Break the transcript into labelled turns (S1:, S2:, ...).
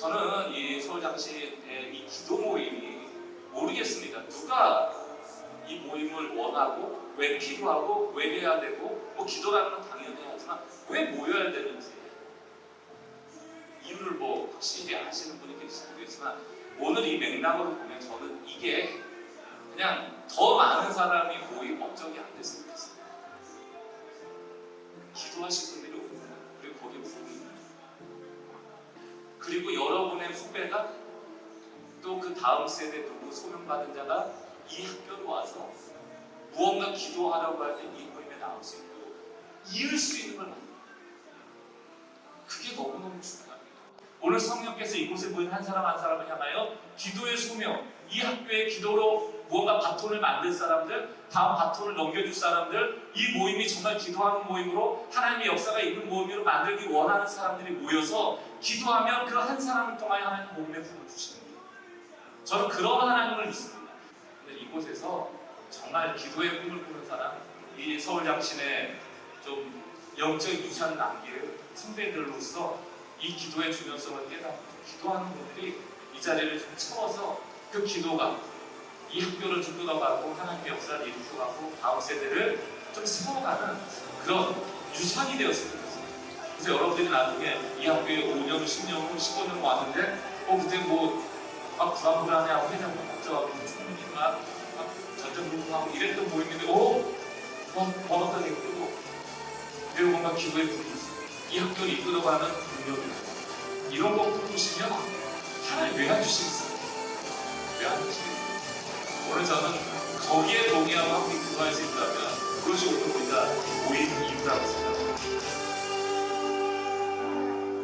S1: 저는 이 서울장신의 이 기도 모임이 모르겠습니다. 누가 이 모임을 원하고 왜 필요하고 왜 해야 되고 뭐 기도라는 건 당연히 하지만 왜 모여야 되는지 이유를 뭐 확실히 아시는 분이 계실지 모르겠지만 오늘 이 맥락으로 보면 저는 이게 그냥 더 많은 사람이 모임 목적이 안 됐으면 좋겠어요. 기도하실 분들이 거예요. 그리고 거기에 부흥이. 그리고 여러분의 후배가 또 그 다음 세대 누구 소명받은 자가 이 학교로 와서 무언가 기도하라고 할 때 이 모임에 나올 수 있고 이을 수 있는 걸 만들어요. 그게 너무너무 중요합니다. 오늘 성령께서 이곳에 보이는 한 사람 한 사람을 향하여 기도의 소명, 이 학교의 기도로 무언가 바톤을 만들 사람들, 다음 바톤을 넘겨줄 사람들, 이 모임이 정말 기도하는 모임으로 하나님의 역사가 있는 모임으로 만들기 원하는 사람들이 모여서 기도하면 그 한 사람을 통하여 하나님 몸에 품을 주시는 거예요. 저는 그런 하나님을 믿습니다. 근데 이곳에서 정말 기도의 꿈을 꾸는 사람, 이 서울장신의 좀 영적 유산 남길 선배들로서 이 기도의 중요성을 깨닫고 기도하는 분들이 이 자리를 좀 채워서 그 기도가 이 학교를 좀 끌어가고 하나님의 역사를 이루어가고 다음 세대를 좀 세워가는 그런 유산이 되었으면 좋겠습니다. 그래서 여러분들이 나중에 이 학교에 5년, 10년, 15년 왔는데 어 그때 뭐막 불안불안해하고 회장도 걱정하고 충분히가 막 전전긍긍하고 이랬던 모임인데 어? 뭐 번호가 되고 그리고 뭔가 기도의 불이 있어 이 학교를 이끌어가는 능력이 이런 거 보시면 하나님 왜안 주시겠어요? 왜안 주시겠어요? 오늘 저는 거기에 동의하고 함께 기도할 수 있다면 그것이 오늘 우리가 모인 이유라고 생각합니다.